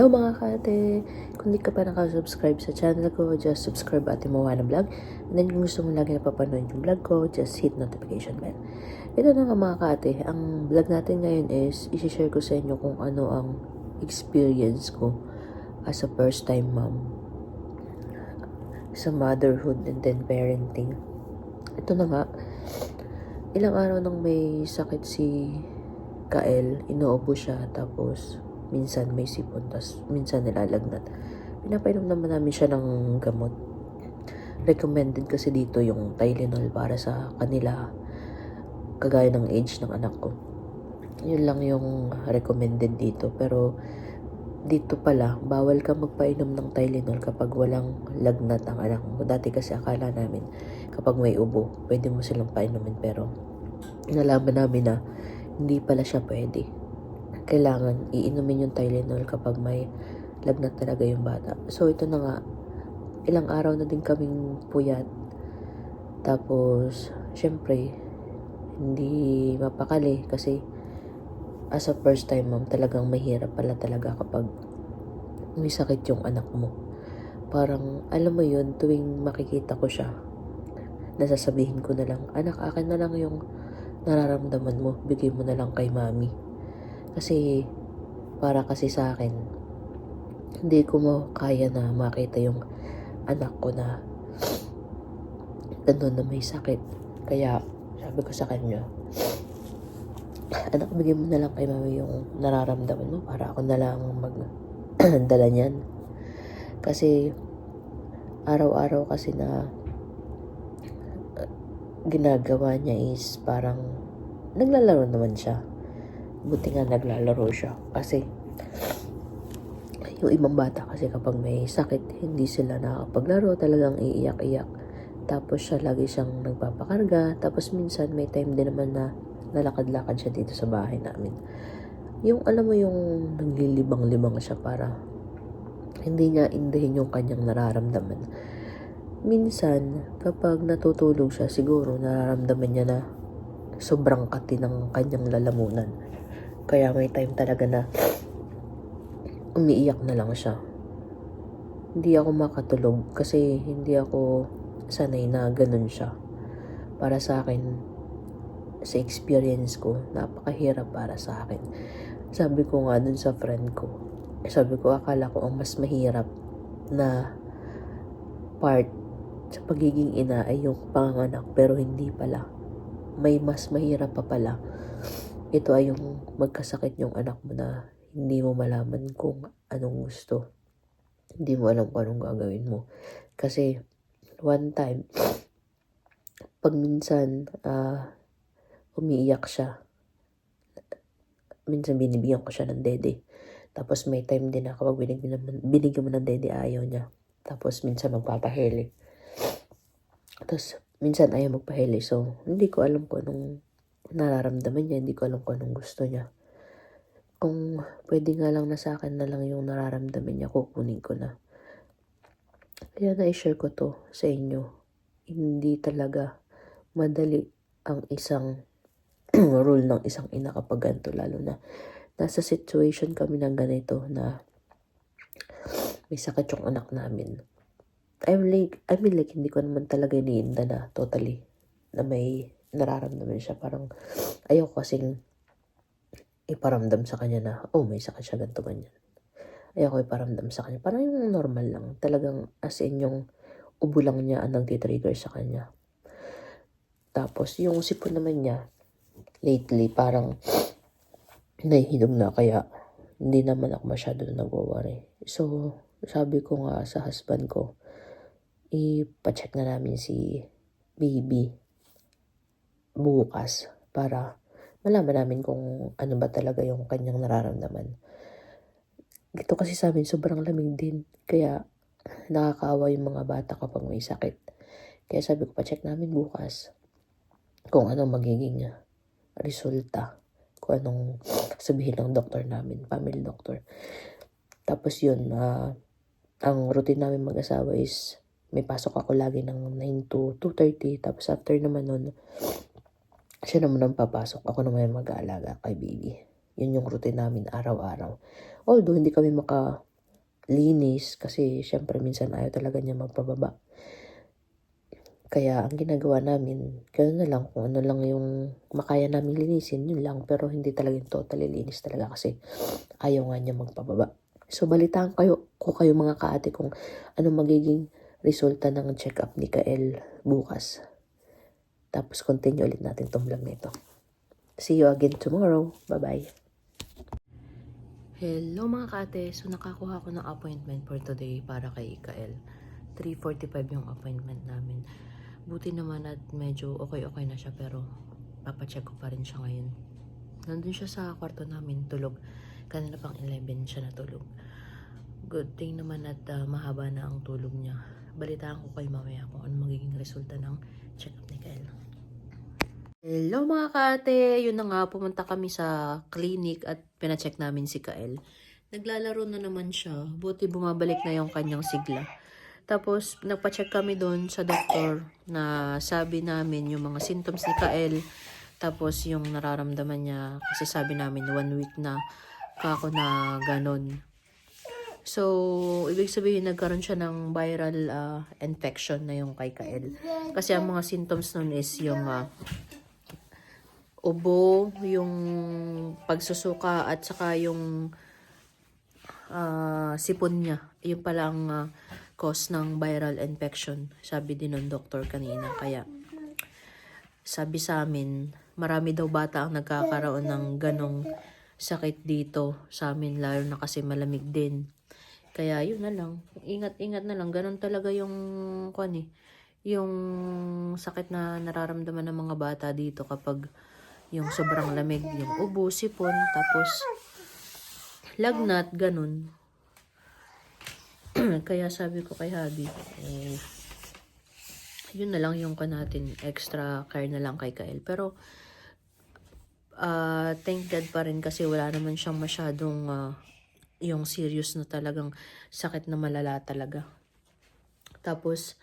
Hello mga kate! Kung di ka pa nakasubscribe sa channel ko, just subscribe at Moana Vlog. And then kung gusto mo lagi napapanood yung vlog ko, just hit notification bell. Ito na nga mga kate, ang vlog natin ngayon is isi-share ko sa inyo kung ano ang experience ko as a first time mom sa motherhood and then parenting. Ito na nga, ilang araw nang may sakit si Kael, inuubo siya, tapos minsan may sipon, tapos minsan nilalagnat. Pinapainom naman namin siya ng gamot. Recommended kasi dito yung Tylenol para sa kanila, kagaya ng age ng anak ko. Yun lang yung recommended dito, pero dito pala, bawal ka magpainom ng Tylenol kapag walang lagnat ang anak mo. Dati kasi akala namin, kapag may ubo, pwede mo silang painumin, pero nalaman namin na hindi pala siya pwede. Kailangan iinumin yung Tylenol kapag may lagnat talaga yung bata. So, ito na nga, ilang araw na din kaming puyat. Tapos, syempre, hindi mapakali kasi as a first time mom, talagang mahirap pala talaga kapag may sakit yung anak mo. Parang, alam mo yun, tuwing makikita ko siya, nasasabihin ko na lang, anak, akin na lang yung nararamdaman mo, bigay mo na lang kay mami. Kasi, para kasi sa akin, hindi ko mo kaya na makita yung anak ko na ganun na may sakit. Kaya, sabi ko sa kanya, anak, bigay mo na lang kay mami yung nararamdaman mo para ako na lang magdala niyan. Kasi, araw-araw kasi na ginagawa niya is parang naglalaro naman siya. Buti nga naglalaro siya. Kasi yung ibang bata kasi kapag may sakit, hindi sila nakapaglaro, talagang iiyak-iyak. Tapos siya lagi siyang nagpapakarga. Tapos minsan may time din naman na nalakad-lakad siya dito sa bahay namin. Yung alam mo yung naglilibang-libang siya para hindi niya indahin yung kanyang nararamdaman minsan, kapag natutulog siya, siguro nararamdaman niya na sobrang kati ng kanyang lalamunan. Kaya may time talaga na umiiyak na lang siya. Hindi ako makatulog kasi hindi ako sanay na ganun siya. Para sa akin, sa experience ko, napakahirap para sa akin. Sabi ko nga dun sa friend ko, sabi ko akala ko ang mas mahirap na part sa pagiging ina ay yung panganak pero hindi pala. May mas mahirap pa pala. Ito ay yung magkasakit yung anak mo na hindi mo malaman kung anong gusto. Hindi mo alam kung anong gagawin mo. Kasi one time, pag minsan uh, umiiyak siya, minsan binibigyan ko siya ng dede. Tapos may time din na kapag binigyan, mo ng dede, ayaw niya. Tapos minsan magpapahili. Tapos, minsan ayaw magpahili. So, hindi ko alam kung anong nararamdaman niya. Hindi ko alam kung anong gusto niya. Kung pwede nga lang na sa akin na lang yung nararamdaman niya, kukunin ko na. Kaya na-share ko to sa inyo. Hindi talaga madali ang isang rule ng isang ina kapag ganito. Lalo na nasa situation kami ng ganito na may sakit yung anak namin I'm like, I mean like, hindi ko naman talaga iniinda na totally na may nararamdaman siya. Parang ayaw kasing iparamdam sa kanya na, oh, may sakit siya ganito ganyan. Ayaw ko iparamdam sa kanya. Parang yung normal lang. Talagang as in yung ubo lang niya ang nagtitrigger sa kanya. Tapos yung sipon naman niya, lately parang nahihinog na kaya hindi naman ako masyado nagwawari. So, sabi ko nga sa husband ko, ipacheck na namin si baby bukas para malaman namin kung ano ba talaga yung kanyang nararamdaman. Dito kasi sa amin sobrang lamig din. Kaya nakakaawa yung mga bata kapag may sakit. Kaya sabi ko pa-check namin bukas kung ano magiging resulta. Kung anong sabihin ng doktor namin, family doctor. Tapos yun, uh, ang routine namin mag-asawa is may pasok ako lagi ng 9 to 2.30. Tapos after naman nun, siya naman ang papasok. Ako naman yung mag-aalaga kay baby. Yun yung routine namin araw-araw. Although hindi kami maka linis kasi syempre minsan ayaw talaga niya magpababa. Kaya ang ginagawa namin, gano'n na lang kung ano lang yung makaya namin linisin, yun lang. Pero hindi talaga totally linis talaga kasi ayaw nga niya magpababa. So balitaan kayo ko kayo mga kaate kung ano magiging resulta ng check-up ni Kael bukas. Tapos continue ulit natin tong vlog na ito. See you again tomorrow. Bye-bye. Hello mga kaate. So nakakuha ko ng appointment for today para kay Kael. 3.45 yung appointment namin. Buti naman at medyo okay-okay na siya pero papacheck ko pa rin siya ngayon. Nandun siya sa kwarto namin tulog. Kanina pang 11 siya natulog. Good thing naman at ah, mahaba na ang tulog niya. Balitaan ko kayo mamaya kung ano magiging resulta ng check-up ni Kael. Hello mga kate! Yun na nga, pumunta kami sa clinic at pinacheck namin si Kael. Naglalaro na naman siya. Buti bumabalik na yung kanyang sigla. Tapos, nagpa-check kami doon sa doktor na sabi namin yung mga symptoms ni Kael. Tapos, yung nararamdaman niya, kasi sabi namin one week na kako na ganon. So, ibig sabihin nagkaroon siya ng viral ah, infection na yung kay Kael. Kasi ang mga symptoms nun is yung ah, ubo, yung pagsusuka at saka yung ah, sipon niya. Yung palang ah, cause ng viral infection. Sabi din ng doktor kanina. Kaya sabi sa amin, marami daw bata ang nagkakaroon ng ganong sakit dito sa amin, lalo na kasi malamig din. Kaya yun na lang, ingat-ingat na lang, ganon talaga yung, kwan eh, yung sakit na nararamdaman ng mga bata dito kapag yung sobrang lamig, yung ubo, sipon, tapos lagnat, ganun. Kaya sabi ko kay Habi, eh, yun na lang yung ka natin, extra care na lang kay Kael. Pero, ah thank God pa rin kasi wala naman siyang masyadong ah, yung serious na talagang sakit na malala talaga. Tapos,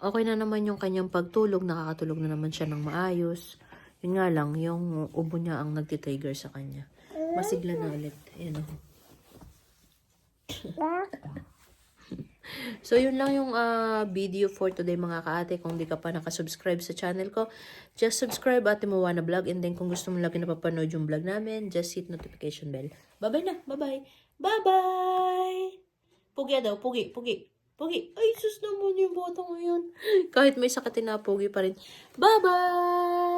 okay na naman yung kanyang pagtulog, nakakatulog na naman siya ng maayos. Yun nga lang, yung ubo niya ang nagtitrigger sa kanya. Masigla na ulit. Ayan o. So, yun lang yung ah, video for today mga kaate. Kung di ka pa nakasubscribe sa channel ko, just subscribe Ate Moana Vlog. And then kung gusto mo lagi napapanood yung vlog namin, just hit notification bell. Bye-bye na. Bye-bye. Bye-bye! Pugi daw. Pugi. Pugi. Pugi. Ay, sus naman yung bata ngayon. Kahit may sakit na pugi pa rin. Bye-bye!